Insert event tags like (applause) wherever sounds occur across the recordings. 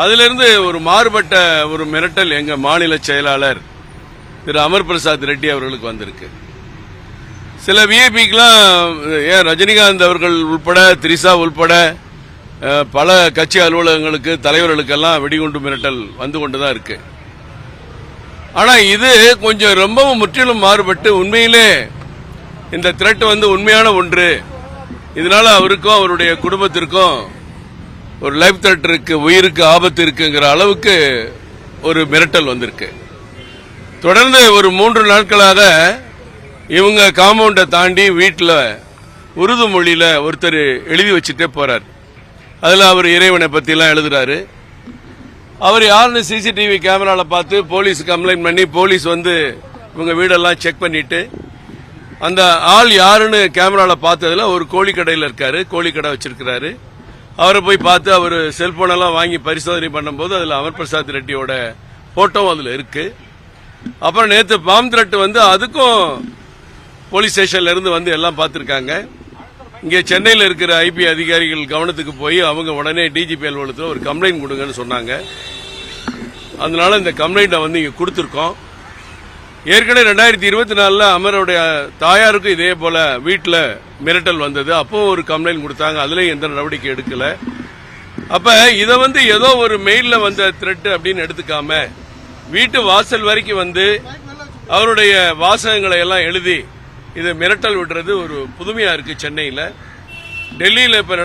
அதிலிருந்து ஒரு மாறுபட்ட ஒரு மிரட்டல் எங்க மாநில செயலாளர் திரு அமர் பிரசாத் ரெட்டி அவர்களுக்கு வந்திருக்கு. சில விஐபிக்கெல்லாம் ஏன் ரஜினிகாந்த் அவர்கள் உள்பட திரிசா உள்பட பல கட்சி அலுவலகங்களுக்கு தலைவர்களுக்கெல்லாம் வெடிகுண்டு மிரட்டல் வந்து கொண்டுதான் இருக்கு. ஆனா இது கொஞ்சம் ரொம்பவும் முற்றிலும் மாறுபட்டு உண்மையிலே இந்த திரட்டு வந்து உண்மையான ஒன்று. இதனால அவருக்கும் அவருடைய குடும்பத்திற்கும் ஒரு லைஃப் த்ரெட் இருக்கு உயிருக்கு ஆபத்து இருக்குங்கிற அளவுக்கு ஒரு மிரட்டல் வந்திருக்கு. தொடர்ந்து ஒரு மூன்று நாட்களாக இவங்க காம்பவுண்டை தாண்டி வீட்டில் உருது மொழியில் ஒருத்தர் எழுதி வச்சுட்டே போகிறார் அதில் அவர் இறைவனை பற்றிலாம் எழுதுறாரு. அவர் யாருன்னு சிசிடிவி கேமராவில் பார்த்து போலீஸ் கம்ப்ளைண்ட் பண்ணி போலீஸ் வந்து இவங்க வீடெல்லாம் செக் பண்ணிட்டு அந்த ஆள் யாருன்னு கேமராவில் பார்த்ததில் ஒரு கோழிக்கடையில் இருக்காரு கோழிக்கடை வச்சிருக்கிறாரு. அவரை போய் பார்த்து அவர் செல்போனெல்லாம் வாங்கி பரிசோதனை பண்ணும்போது அதில் அமர் பிரசாத் ரெட்டியோட போட்டோவும் அதில் இருக்கு. அப்புறம் நேற்று பாம் த்ரெட் வந்து அதுக்கும் போலீஸ் ஸ்டேஷன்ல இருந்து வந்து எல்லாம் பார்த்துருக்காங்க. இங்கே சென்னையில் இருக்கிற ஐபி அதிகாரிகள் கவனத்துக்கு போய் அவங்க உடனே டிஜிபி அலுவலகத்தில் ஒரு கம்ப்ளைண்ட் கொடுங்கன்னு சொன்னாங்க. அதனால இந்த கம்ப்ளைண்ட்டை வந்து இங்கே கொடுத்துருக்கோம். ஏற்கனவே ரெண்டாயிரத்தி இருபத்தி நாலுல அமருடைய தாயாருக்கும் இதே போல வீட்டில் மிரட்டல் வந்தது. அப்போ ஒரு கம்ப்ளைண்ட் கொடுத்தாங்க. அதுலயும் எந்த நடவடிக்கை எடுக்கல. அப்ப இதை வந்து ஏதோ ஒரு மெயில்ல வந்த த்ரெட் அப்படின்னு எடுத்துக்காம வீட்டு வாசல் வரைக்கும் வந்து அவருடைய வாசகங்களை எல்லாம் எழுதி இதை மிரட்டல் விடுறது ஒரு புதுமையா இருக்கு சென்னையில. டெல்லியில இப்ப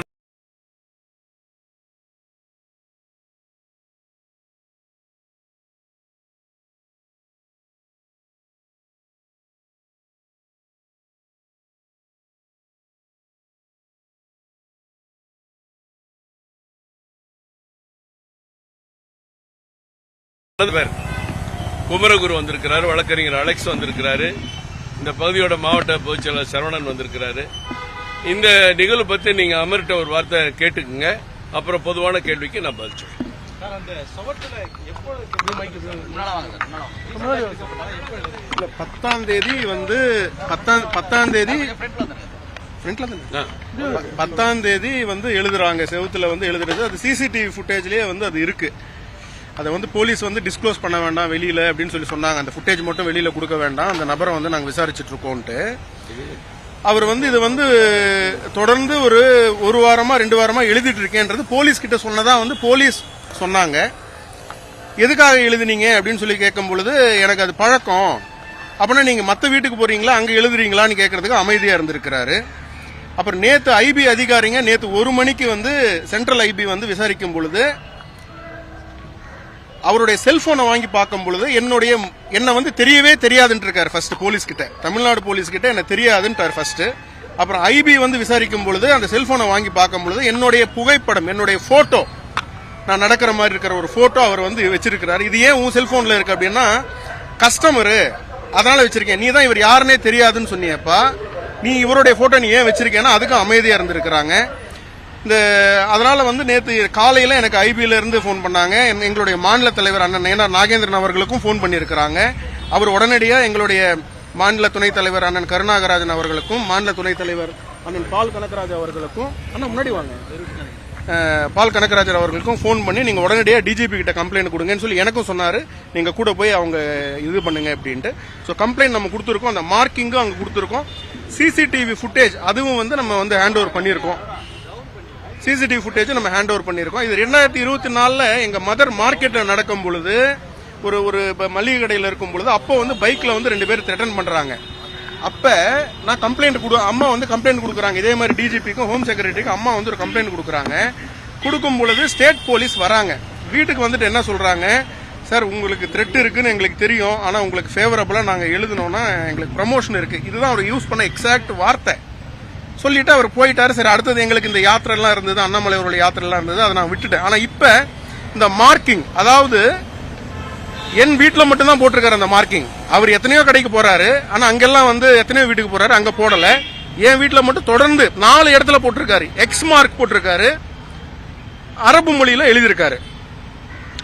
பேர். குமரகுரு வந்திருக்கிறாரு வழக்கறிஞர் அலெக்ஸ் வந்திருக்கிறாரு இந்த பகுதியோட மாவட்ட பொதுச்செயலாளர் சரவணன் வந்திருக்கிறாரு. இந்த நிகழ்வு பத்தி நீங்க அமர்கிட்ட ஒரு வார்த்தை கேட்டுக்குங்க. அப்புறம் பொதுவான கேள்விக்கு நான் பதில் சொல்றேன். சார் அந்த சுவத்துல எப்போ இல்ல பத்தாம் தேதி வந்து பத்தாம் தேதி பத்தாம் தேதி வந்து எழுதுறாங்க செவுத்துல வந்து எழுதுறது. அது சிசிடிவி ஃபுட்டேஜ்லயே வந்து அது இருக்கு. அதை வந்து போலீஸ் வந்து டிஸ்க்ளோஸ் பண்ண வேண்டாம் வெளியில அப்படின்னு சொல்லி சொன்னாங்க. அந்த ஃபுட்டேஜ் மட்டும் வெளியில கொடுக்க வேண்டாம். அந்த நபரை வந்து நாங்க விசாரிச்சுட்டு இருக்கோம்ட்டு அவர் வந்து இது வந்து தொடர்ந்து ஒரு ஒரு வாரமா ரெண்டு வாரமா எழுதிட்டு இருக்கேன்றது போலீஸ் கிட்ட சொன்னதா வந்து போலீஸ் சொன்னாங்க. எதுக்காக எழுதுனீங்க அப்படின்னு சொல்லி கேட்கும் பொழுது எனக்கு அது பழக்கம். அப்படின்னா நீங்க மற்ற வீட்டுக்கு போறீங்களா அங்க எழுதுறீங்களான்னு கேட்கறதுக்கு அமைதியா இருந்திருக்கிறாரு. அப்புறம் நேத்து ஐபி அதிகாரிங்க நேத்து ஒரு மணிக்கு வந்து சென்ட்ரல் ஐபி வந்து விசாரிக்கும் பொழுது அவருடைய செல்போனை வாங்கி பார்க்கும் பொழுது என்னுடைய என்னை வந்து தெரியவே தெரியாதுன்னு இருக்காரு ஃபர்ஸ்ட் போலீஸ் கிட்ட தமிழ்நாடு போலீஸ் கிட்ட என்ன தெரியாதுன்ட்டார் ஃபர்ஸ்ட் அப்புறம் ஐபி வந்து விசாரிக்கும் பொழுது அந்த செல்போனை வாங்கி பார்க்கும் பொழுது என்னுடைய புகைப்படம் என்னுடைய போட்டோ நான் நடக்கிற மாதிரி இருக்கிற ஒரு போட்டோ அவர் வந்து வச்சிருக்கிறார். இது ஏன் உன் செல்போன்ல இருக்கு அப்படின்னா கஸ்டமரு அதனால வச்சிருக்கேன். நீ தான் இவர் யாருன்னே தெரியாதுன்னு சொன்னியப்பா. நீ இவருடைய போட்டோ நீ ஏன் வச்சிருக்கேன்னா அதுக்கும் அமைதியா இருந்திருக்கிறாங்க. இந்த அதனால வந்து நேற்று காலையில எனக்கு ஐபியிலேருந்து இருந்து ஃபோன் பண்ணாங்க. என்- எங்களுடைய மாநில தலைவர் அண்ணன் ஏனார் நாகேந்திரன் அவர்களுக்கும் ஃபோன் பண்ணியிருக்கிறாங்க. அவர் உடனடியாக எங்களுடைய மாநில துணைத் தலைவர் அண்ணன் கருணாகராஜன் அவர்களுக்கும் மாநில துணைத் தலைவர் அண்ணன் பால் கனகராஜ் அவர்களுக்கும் அண்ணா முன்னாடி வாங்க. பால் கனகராஜர் அவர்களுக்கும் ஃபோன் பண்ணி நீங்கள் உடனடியாக டிஜிபி கிட்ட கம்ப்ளைண்ட் கொடுங்கன்னு சொல்லி எனக்கும் சொன்னார். நீங்கள் கூட போய் அவங்க இது பண்ணுங்க அப்படின்ட்டு. ஸோ கம்ப்ளைண்ட் நம்ம கொடுத்துருக்கோம். அந்த மார்க்கிங்கும் அங்கே கொடுத்துருக்கோம். சிசிடிவி ஃபுட்டேஜ் அதுவும் வந்து நம்ம வந்து ஹேண்ட் ஓவர் பண்ணியிருக்கோம். சிசிடிவி ஃபுட்டேஜ் நம்ம ஹேண்ட் ஓவர் பண்ணியிருக்கோம். இது ரெண்டாயிரத்தி இருபத்தி நாலில் எங்கள் மதர் மார்க்கெட்டில் நடக்கும் பொழுது ஒரு ஒரு இப்போ மளிகை கடையில் இருக்கும் பொழுது அப்போ வந்து பைக்கில் வந்து ரெண்டு பேர் த்ரெட்டன் பண்ணுறாங்க அப்போ நான் கம்ப்ளைண்ட் கொடு அம்மா வந்து கம்ப்ளைண்ட் கொடுக்குறாங்க. இதே மாதிரி டிஜிபிக்கும் ஹோம் செக்ரட்டரிக்கும் அம்மா வந்து ஒரு கம்ப்ளைண்ட் கொடுக்குறாங்க. கொடுக்கும் பொழுது ஸ்டேட் போலீஸ் வராங்க. வீட்டுக்கு வந்துட்டு என்ன சொல்கிறாங்க சார் உங்களுக்கு த்ரெட் இருக்குன்னு எங்களுக்கு தெரியும். ஆனால் உங்களுக்கு ஃபேவரபுளாக நாங்கள் எழுதணும்னா எங்களுக்கு ப்ரமோஷன் இருக்குது இதுதான் அவர் யூஸ் பண்ண எக்ஸாக்ட் வார்த்தை. சொல்லிட்டு அவர் போயிட்டாரு. சரி அடுத்தது எங்களுக்கு இந்த யாத்திரெல்லாம் இருந்தது அண்ணாமலை அவருடைய யாத்திரெல்லாம் இருந்தது அதை நான் விட்டுட்டேன். ஆனால் இப்போ இந்த மார்க்கிங் அதாவது என் வீட்டில் மட்டும் தான் போட்டிருக்காரு அந்த மார்க்கிங் அவர் எத்தனையோ கடைக்கு போறாரு. ஆனால் அங்கெல்லாம் வந்து எத்தனையோ வீட்டுக்கு போறாரு அங்கே போடல. என் வீட்டில் மட்டும் தொடர்ந்து நாலு இடத்துல போட்டிருக்காரு. எக்ஸ் மார்க் போட்டிருக்காரு. அரபு மொழியில எழுதியிருக்காரு.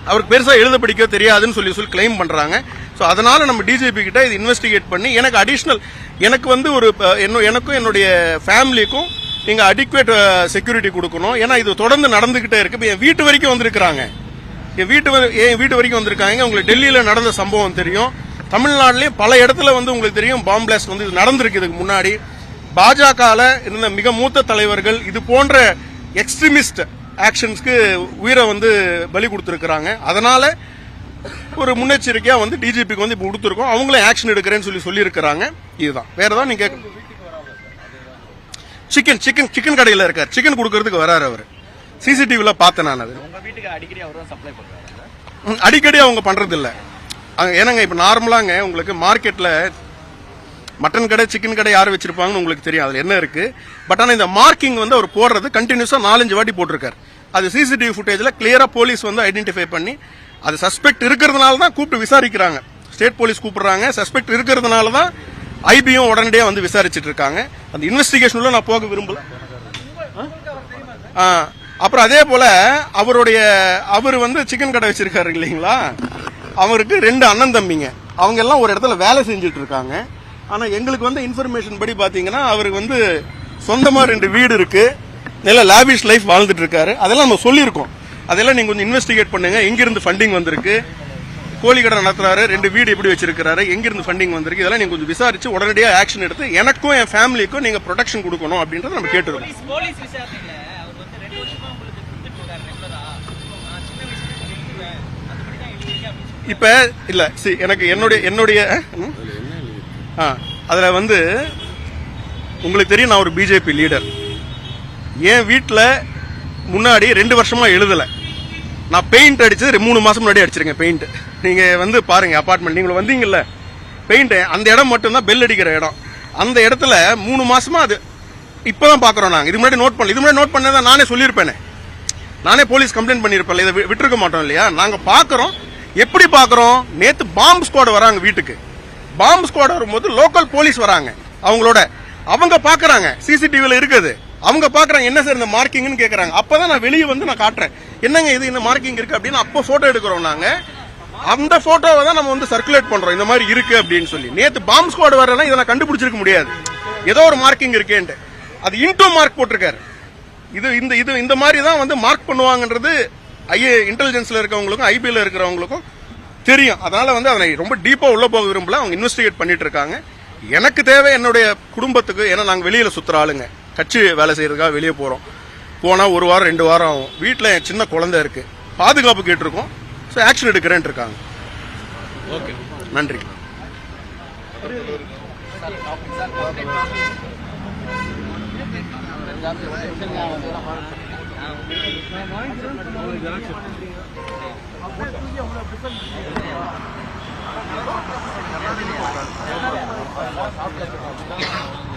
அவருக்கு பெருசாக எழுத படிக்க தெரியாதுன்னு சொல்லி சொல்லி கிளைம் பண்ணுறாங்க ஸோ அதனால நம்ம டிஜிபி கிட்ட இது இன்வெஸ்டிகேட் பண்ணி எனக்கு அடிஷ்னல் எனக்கு வந்து ஒரு என்ன- எனக்கும் என்னுடைய ஃபேமிலிக்கும் நீங்க அடிக்குவேட் செக்யூரிட்டி கொடுக்கணும். ஏன்னா இது தொடர்ந்து நடந்துகிட்டே இருக்கு. இப்போ என் வீட்டு வரைக்கும் வந்திருக்கிறாங்க. என் வீட்டு வரை- என் வீட்டு வரைக்கும் வந்திருக்காங்க. உங்களுக்கு டெல்லியில் நடந்த சம்பவம் தெரியும். தமிழ்நாட்டிலேயும் பல இடத்துல வந்து உங்களுக்கு தெரியும் பாம் பிளாஸ்ட் வந்து இது நடந்திருக்கு இதுக்கு முன்னாடி. பாஜகவில் இருந்த மிக மூத்த தலைவர்கள் இது போன்ற எக்ஸ்ட்ரீமிஸ்ட் ஆக்ஷன்ஸ்க்கு உயிரை வந்து பலி கொடுத்துருக்குறாங்க. அதனால ஒரு முன்னெச்சரிக்கையா வந்து டிஜிபிக்கு வந்து இப்போ கொடுத்துருக்கோம். அவங்களும் ஆக்ஷன் எடுக்கிறேன்னு சொல்லி சொல்லியிருக்கிறாங்க. இதுதான். வேற ஏதாவது நீங்க சிக்கன் சிக்கன் சிக்கன் கடையில் இருக்கார். சிக்கன் கொடுக்கறதுக்கு வராரு அவர். சிசிடிவில பார்த்தேன் நான் அது. அடிக்கடி அவங்க அங்க ஏன்னாங்க இப்ப நார்மலாங்க உங்களுக்கு மார்க்கெட்ல மட்டன் கடை சிக்கன் கடை யார் வச்சிருப்பாங்கன்னு உங்களுக்கு தெரியும். அதுல என்ன இருக்கு? பட் ஆனா இந்த மார்க்கிங் வந்து அவர் போடுறது கண்டினியூஸா நாலஞ்சு வாட்டி போட்டிருக்காரு. அது சிசிடிவி ஃபுட்டேஜ்ல கிளியரா போலீஸ் வந்து ஐடென்டிஃபை பண்ணி அது சஸ்பெக்ட் இருக்கிறதுனால தான் கூப்பிட்டு விசாரிக்கிறாங்க. ஸ்டேட் போலீஸ் கூப்பிடுறாங்க. சஸ்பெக்ட் இருக்கிறதுனால தான் ஐபியும் உடனடியே வந்து விசாரிச்சிட்டு இருக்காங்க. அந்த இன்வெஸ்டிகேஷன் நான் போக விரும்பல. அப்புறம் அதே போல அவருடைய அவர் வந்து சிக்கன் கடை வச்சிருக்காரு இல்லைங்களா? அவருக்கு ரெண்டு அண்ணன் தம்பிங்க. அவங்க எல்லாம் ஒரு இடத்துல வேலை செஞ்சுட்டு இருக்காங்க. ஆனால் எங்களுக்கு வந்து இன்ஃபர்மேஷன் படி பார்த்தீங்கன்னா அவருக்கு வந்து சொந்தமாக ரெண்டு வீடு இருக்கு. நல்ல லாவிஷ் லைஃப் வாழ்ந்துட்டு இருக்காரு. அதெல்லாம் நம்ம சொல்லியிருக்கோம். அதெல்லாம் நீங்க கொஞ்சம் இன்வெஸ்டிகேட் பண்ணுங்க. எங்கிருந்து ஃபண்டிங் வந்திருக்கு? கோழி கடை நடத்துறாரு. ரெண்டு வீடு எப்படி வச்சிருக்காரு எங்கிருந்து ஃபண்டிங் வந்திருக்கு? இதெல்லாம் நீங்க கொஞ்சம் விசாரிச்சு உடனடியாக ஆக்ஷன் எடுத்து எனக்கும் என் ஃபேமிலிக்கும் நீங்க ப்ரொடெக்ஷன் கொடுக்கணும் அப்படின்றத நம்ம கேட்டுருக்கோம். சொல்லி இப்ப இல்ல சி எனக்கு என்னுடைய என்னுடைய? ஆ, அதுல வந்து உங்களுக்கு தெரியும் நான் ஒரு பிஜேபி லீடர் என் வீட்டில் முன்னாடி ரெண்டு வருஷமா எழுதல. நான் பெயிண்ட் அடிச்சது மூணு மாசம் முன்னாடி அடிச்சிருக்கேன் பெயிண்ட் நீங்க வந்து பாருங்க அப்பார்ட்மெண்ட் நீங்க வந்தீங்கல்ல பெயிண்ட் அந்த இடம் மட்டும்தான் பெல் அடிக்கிற இடம். அந்த இடத்துல மூணு மாசமா அது இப்பதான் பாக்குறோம் நாங்க. இது முன்னாடி நோட் பண்ணல. இது முன்னாடி நோட் பண்ணதை நானே சொல்லியிருப்பேனே. நானே போலீஸ் கம்ப்ளைண்ட் பண்ணிருப்பேன் இதை விட்டுருக்க மாட்டோம் இல்லையா? நாங்க பாக்குறோம். எப்படி பாக்குறோம்? நேத்து பாம்பு ஸ்குவாட் வராங்க வீட்டுக்கு. பாம்பு ஸ்குவாட் வரும்போது லோக்கல் போலீஸ் வராங்க. அவங்களோட அவங்க பாக்குறாங்க. சிசிடிவில இருக்குது. அவங்க பார்க்குறாங்க என்ன சார் இந்த மார்க்கிங்னு அப்போ தான் நான் வெளியே வந்து நான் காட்டுறேன். என்னங்க இது இந்த மார்க்கிங் இருக்குது அப்படின்னு அப்போ ஃபோட்டோ எடுக்கிறோம் நாங்கள் அந்த ஃபோட்டோவை தான் நம்ம வந்து சர்க்குலேட் பண்ணுறோம் இந்த மாதிரி இருக்குது அப்படின்னு சொல்லி. நேற்று பாம்பு ஸ்குவாட் வரலாம் இதை நான் கண்டுபிடிச்சிருக்க முடியாது. ஏதோ ஒரு மார்க்கிங் இருக்கேன்ட்டு. அது இன்டோ மார்க் போட்டிருக்காரு. இது இந்த இது இந்த மாதிரி தான் வந்து மார்க் பண்ணுவாங்கன்றது ஐஏ இன்டெலிஜென்ஸில் இருக்கிறவங்களுக்கும் ஐபியில் இருக்கிறவங்களுக்கும் தெரியும். அதனால் வந்து அதனை ரொம்ப டீப்பாக உள்ளே போக விரும்பல. அவங்க இன்வெஸ்டிகேட் பண்ணிட்டு இருக்காங்க. எனக்கு தேவை என்னுடைய குடும்பத்துக்கு ஏன்னா நாங்கள் வெளியில் சுற்றுற ஆளுங்க. கட்சி வேலை செய்யறதுக்காக வெளியே போறோம். போனா ஒரு வாரம் ரெண்டு வாரம் ஆகும். வீட்டில் என் சின்ன குழந்தை இருக்கு. பாதுகாப்பு கேட்டிருக்கோம். ஸோ ஆக்ஷன் எடுக்கிறேன் இருக்காங்க. ஓகே. நன்றி. தான் (laughs)